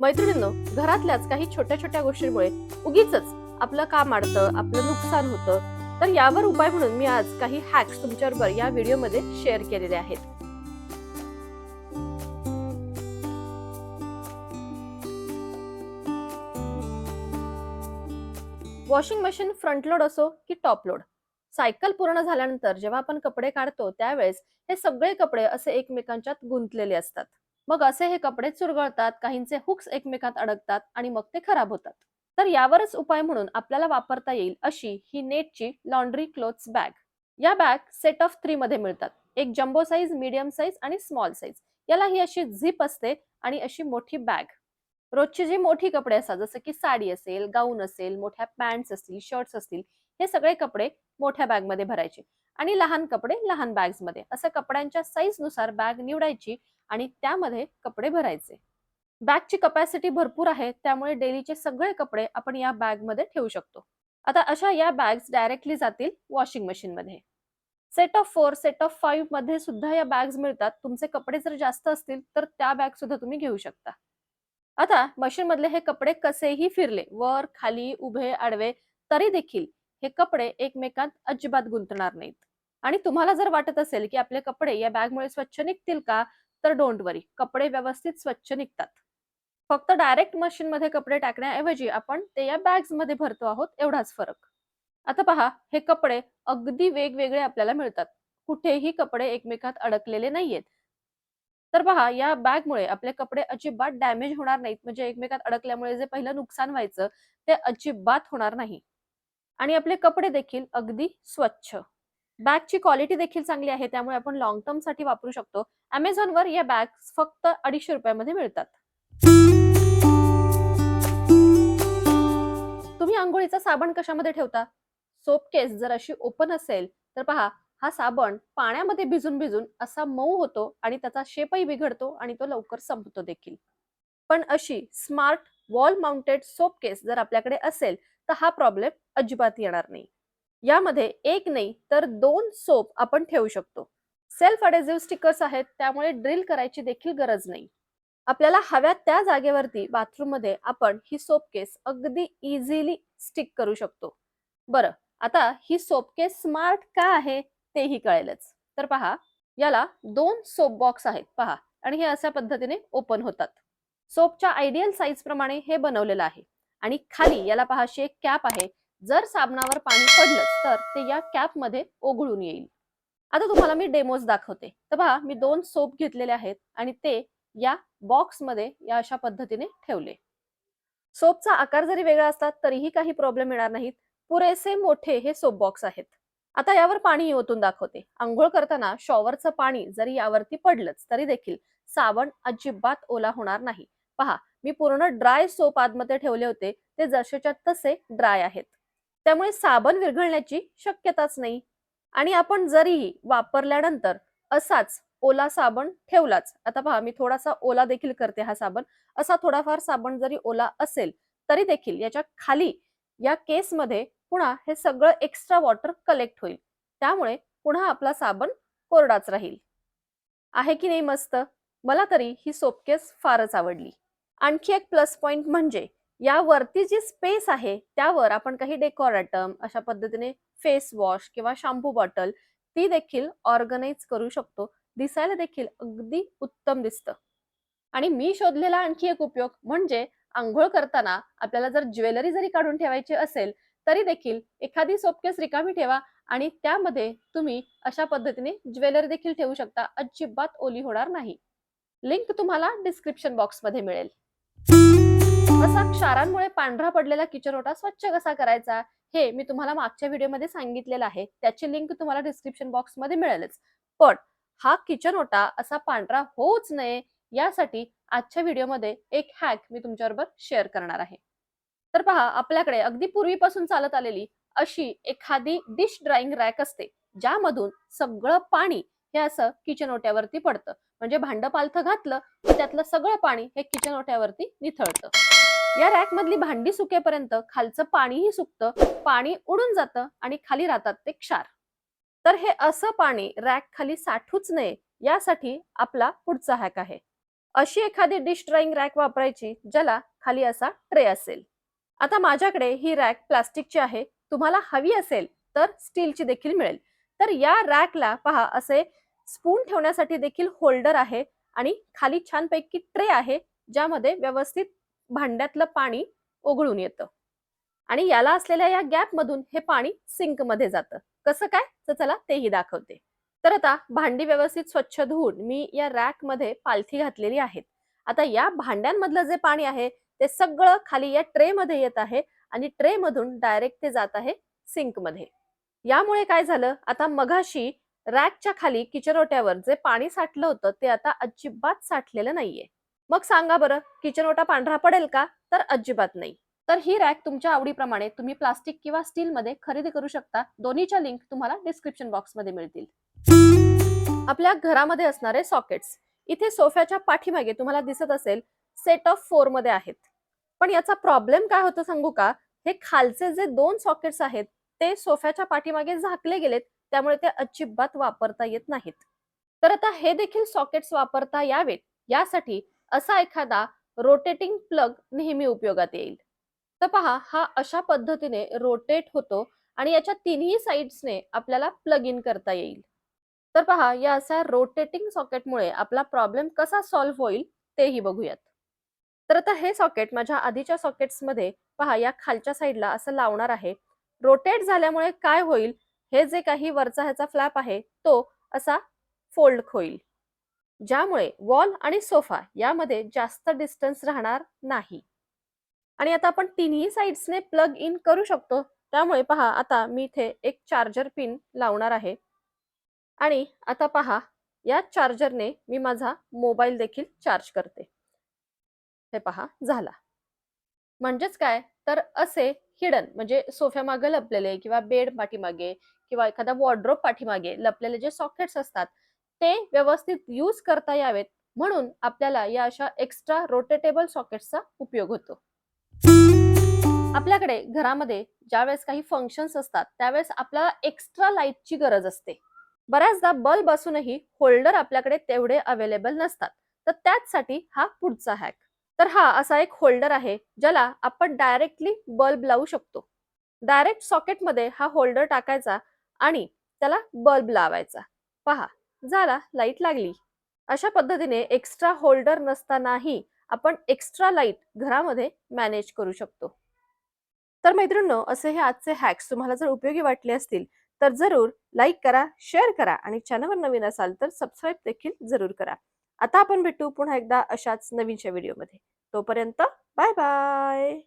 मैत्रिणींनो घरातल्याच काही छोट्या छोट्या गोष्टींमुळे उगीच आपलं काम अडतं आपलं नुकसान होतं. तर यावर उपाय म्हणून मी आज काही हॅक्स तुमच्याबरोबर या व्हिडिओमध्ये शेअर केलेले आहेत. वॉशिंग मशीन फ्रंट लोड असो की टॉप लोड सायकल पूर्ण झाल्यानंतर जेव्हा आपण कपडे काढतो त्यावेळेस हे सगळे कपडे असे एकमेकांच्यात गुंतलेले असतात. मग असे हे कपडे चुरगळतात काहींचे हुक्स एकमेकात अडकतात आणि मग ते खराब होतात. तर यावरच उपाय म्हणून आपल्याला वापरता येईल अशी ही नेटची लॉन्ड्री क्लोथ्स बॅग या बॅग सेट ऑफ थ्री मध्ये मिळतात. एक जम्बो साईज मीडियम साईज आणि स्मॉल साईज याला ही अशी झिप असते आणि अशी मोठी बॅग रोजची जी मोठी कपडे असतात जसं की साडी असेल गाऊन असेल मोठ्या पॅन्ट्स असतील शर्ट्स असतील हे सगळे कपडे मोठ्या बॅगमध्ये भरायचे. आणि लहान कपडे लहान बॅग्समध्ये. असं कपड्यांच्या साईजनुसार बॅग निवडायची आणि त्यामध्ये कपडे भरायचे. बॅगची कपॅसिटी भरपूर आहे त्यामुळे डेलीचे सगळे कपडे आपण या बॅगमध्ये ठेवू शकतो. आता अशा या बॅग्स डायरेक्टली जातील वॉशिंग मशीन मध्ये. Set of four set of फाईव्हमध्ये सुद्धा या बॅग्स मिळतात. तुमचे कपडे जर जास्त असतील तर त्या बॅग सुद्धा तुम्ही घेऊ शकता. आता मशीन मधले हे कपडे कसेही फिरले वर खाली उभे आडवे तरी देखील हे कपडे एकमेकांत अजिबात गुंतणार नाहीत. आणि तुम्हाला जर वाटत असेल की आपले कपडे या बॅगमुळे स्वच्छ निघतील का तर डोंट वरी कपडे व्यवस्थित स्वच्छ निघतात. फक्त डायरेक्ट मशीन मध्ये कपडे टाकण्याऐवजी आपण ते या बॅग्समध्ये भरतो आहोत एवढाच फरक. आता पहा हे कपडे अगदी वेगवेगळे आपल्याला मिळतात. कुठेही कपडे एकमेकात अडकलेले नाहीयेत. तर पहा या बॅगमुळे आपले कपडे अजिबात डॅमेज होणार नाहीत. म्हणजे एकमेकात अडकल्यामुळे जे पहिलं नुकसान व्हायचं ते अजिबात होणार नाही. आणि आपले कपडे देखील अगदी स्वच्छ. बॅगची क्वालिटी देखील चांगली आहे त्यामुळे आपण लॉंग टर्मसाठी वापरू शकतो. अमेझॉनवर या बॅग फक्त अडीचशे रुपयामध्ये मिळतात. तुम्ही आंघोळीचा साबण कशामध्ये ठेवता? सोप केस जर अशी ओपन असेल तर पहा हा साबण पाण्यामध्ये भिजून भिजून असा मऊ होतो आणि त्याचा शेपही बिघडतो आणि तो लवकर संपतो देखील. पण अशी smart wall mounted soap case जर आपल्याकडे असेल तर हा प्रॉब्लेम अजिबात येणार नाही. यामध्ये एक नाही तर दोन सोप आपण ठेवू शकतो. सेल्फ अडेझिव्ह स्टिकर्स आहेत त्यामुळे ड्रिल करायची देखील गरज नाही. आपल्याला हव्या त्या जागेवरती बाथरूममध्ये आपण ही सोप केस अगदी इझिली स्टिक करू शकतो. बरं आता ही सोप केस स्मार्ट का आहे तेही कळेलच. तर पहा याला दोन सोप बॉक्स आहेत पहा. आणि हे अशा पद्धतीने ओपन होतात. सोपच्या आयडियल साईज प्रमाणे हे बनवलेलं आहे. आणि खाली याला पहाशी एक कॅप आहे. जर साबणावर पाणी पडलं तर ते या कॅपमध्ये ओघळून येईल. आता तुम्हाला मी डेमोज दाखवते. तर पहा मी दोन सोप घेतलेले आहेत आणि ते या बॉक्समध्ये या अशा पद्धतीने ठेवले. सोपचा आकार जरी वेगळा असला तरीही काही प्रॉब्लेम येणार नाहीत. पुरेसे मोठे हे सोप बॉक्स आहेत. आता यावर पाणी ओतून दाखवते. आंघोळ करताना शॉवरचं पाणी जरी यावरती पडलंच तरी देखील साबण अजिबात ओला होणार नाही. पहा मी पूर्ण ड्राय सोप आतमध्ये ठेवले होते. ते जसेच्या तसे ड्राय आहेत. त्यामुळे साबण विरघळण्याची शक्यताच नाही. आणि आपण जरीही वापरल्यानंतर असाच ओला साबण ठेवलाच. आता पहा मी थोडासा ओला देखील करते हा साबण. असा थोडाफार साबण जरी ओला असेल तरी देखील याच्या खाली या केसमध्ये पुन्हा हे सगळं एक्स्ट्रा वॉटर कलेक्ट होईल. त्यामुळे पुन्हा आपला साबण कोरडाच राहील. आहे की नाही मस्त? मला तरी ही सोपकेस फारच आवडली. आणखी एक प्लस पॉइंट म्हणजे यावरती जी स्पेस आहे त्यावर आपण काही डेकोर आयटम अशा पद्धतीने फेस वॉश किंवा शॅम्पू बॉटल ती देखील ऑर्गनाइज करू शकतो. दिसायला देखील अगदी उत्तम दिसतं. आणि मी शोधलेला आणखी एक उपयोग म्हणजे आंघोळ करताना आपल्याला जर ज्वेलरी जरी काढून ठेवायची असेल तरी देखील एखादी सोपकेस रिकामी ठेवा आणि त्यामध्ये तुम्ही अशा पद्धतीने ज्वेलरी देखील ठेवू शकता. अजिबात ओली होणार नाही. लिंक तुम्हाला डिस्क्रिप्शन बॉक्समध्ये मिळेल. असा क्षारांमुळे पांढरा पडलेला किचन ओटा स्वच्छ कसा करायचा? हे मी तुम्हाला मागच्या व्हिडिओमध्ये सांगितलेलं आहे. त्याची लिंक तुम्हाला डिस्क्रिप्शन बॉक्समध्ये मिळेलच. पण हा किचन ओटा असा पांढरा होऊच नये यासाठी आजच्या व्हिडिओमध्ये एक हॅक मी तुमच्याबरोबर शेअर करणार आहे. तर पहा आपल्याकडे अगदी पूर्वीपासून चालत आलेली अशी एखादी डिश ड्राईंग रॅक असते ज्यामधून सगळं पाणी हे असं किचन ओट्यावरती पडतं. म्हणजे भांड पालथं घातलं की त्यातलं सगळं पाणी हे किचन ओट्यावरती निथळतं. या रॅक मधली भांडी सुकेपर्यंत खालचं पाणीही सुकतं पाणी उडून जातं आणि खाली राहतात ते क्षार. तर हे असं पाणी रॅक खाली साठूच नये यासाठी आपला पुढचा हॅक आहे. अशी एखादी डिश ड्राइंग रॅक वापरायची ज्याला खाली असा ट्रे असेल. आता माझ्याकडे ही रॅक प्लास्टिकची आहे तुम्हाला हवी असेल तर स्टीलची देखील मिळेल. तर या रॅकला पहा असे स्पून ठेवण्यासाठी देखील होल्डर आहे आणि खाली छानपैकी ट्रे आहे ज्यामध्ये व्यवस्थित भांड्यातलं पाणी ओघळून येतं. आणि याला असलेल्या या गॅप मधून हे पाणी सिंकमध्ये जातं. कसं काय? तर चला तेही दाखवते. तर आता भांडी व्यवस्थित स्वच्छ धुवून मी या रॅकमध्ये पालथी घातलेली आहेत. आता या भांड्यांमधलं जे पाणी आहे ते सगळं खाली या ट्रे मध्ये येत आहे आणि ट्रे मधून डायरेक्ट ते जात आहे सिंकमध्ये. यामुळे काय झालं? आता मघाशी रॅकच्या खाली किचन जे पाणी साठलं होतं ते आता अजिबात साठलेलं नाहीये. मग सांगा बरं किचन ओटा पांढरा पडेल का? तर अजिबात नाही. तर ही रॅक तुमच्या आवडीप्रमाणे तुम्ही प्लास्टिक किंवा स्टील मध्ये खरेदी करू शकता. दोन्हीच्या लिंक तुम्हाला डिस्क्रिप्शन बॉक्समध्ये मिळतील. आपल्या घरामध्ये असणारे सॉकेट्स. इथे सोफ्याच्या पाठीमागे तुम्हाला दिसत असेल सेट ऑफ फोरमध्ये आहेत. पण याचा प्रॉब्लेम काय होतो सांगू का? हे खालचे जे दोन सॉकेट्स आहेत ते सोफ्याच्या पाठीमागे झाकले गेलेत त्यामुळे ते अजिबात वापरता येत नाहीत. तर आता हे देखील सॉकेट्स वापरता यावेत. यासाठी असा एखादा रोटेटिंग प्लग नेहमी उपयोगात येईल. तर पहा हा अशा पद्धतीने रोटेट होतो आणि याच्या तिन्ही साईड्सने आपल्याला प्लग इन करता येईल. तर पहा या अशा रोटेटिंग सॉकेटमुळे आपला प्रॉब्लेम कसा सॉल्व्ह होईल तेही बघूयात. तर आता हे सॉकेट माझ्या आधीच्या सॉकेट्समध्ये पहा या खालच्या साईडला असं लावणार आहे. रोटेट झाल्यामुळे काय होईल? हे जे काही वरचा ह्याचा फ्लॅप आहे तो असा फोल्ड होईल. ज्यामुळे वॉल आणि सोफा यामध्ये जास्त डिस्टन्स राहणार नाही. आणि आता आपण तिन्ही साईड्सने प्लग इन करू शकतो. त्यामुळे पहा आता मी इथे एक चार्जर पिन लावणार आहे. आणि आता पहा या चार्जरने मी माझा मोबाईल देखील चार्ज करते. हे पहा झाला. म्हणजेच काय? तर असे हिडन म्हणजे सोफ्या मागे लपलेले किंवा बेड पाठीमागे किंवा एखादा वॉर्ड्रोप पाठीमागे लपलेले जे सॉकेट्स असतात ते व्यवस्थित यूज करता यावेत म्हणून आपल्याला या अशा एक्स्ट्रा रोटेटेबल सॉकेट्सचा उपयोग होतो. आपल्याकडे घरामध्ये ज्यावेळेस काही फंक्शन्स असतात त्यावेळेस आपल्याला एक्स्ट्रा लाईटची गरज असते. बऱ्याचदा बल्ब असूनही होल्डर आपल्याकडे तेवढे अवेलेबल नसतात. तर त्याचसाठी हा पुढचा हॅक तर हा असा एक होल्डर आहे ज्याला आपण डायरेक्टली बल्ब लावू शकतो. डायरेक्ट सॉकेटमध्ये हा होल्डर टाकायचा आणि त्याला बल्ब लावायचा. पहा झाला लाइट लागली. अशा पद्धतीने एक्स्ट्रा होल्डर नसतानाही आपण एक्स्ट्रा लाइट घरामध्ये मॅनेज करू शकतो. तर मैत्रिणींनो असे हे आजचे हॅक्स तुम्हाला जर उपयोगी वाटले असतील तर जरूर लाईक करा शेअर करा आणि चॅनलवर नवीन असाल तर सबस्क्राईब देखील जरूर करा. आता आपण भेटू पुन्हा एकदा अशाच नवीनच्या व्हिडिओमध्ये तोपर्यंत बाय बाय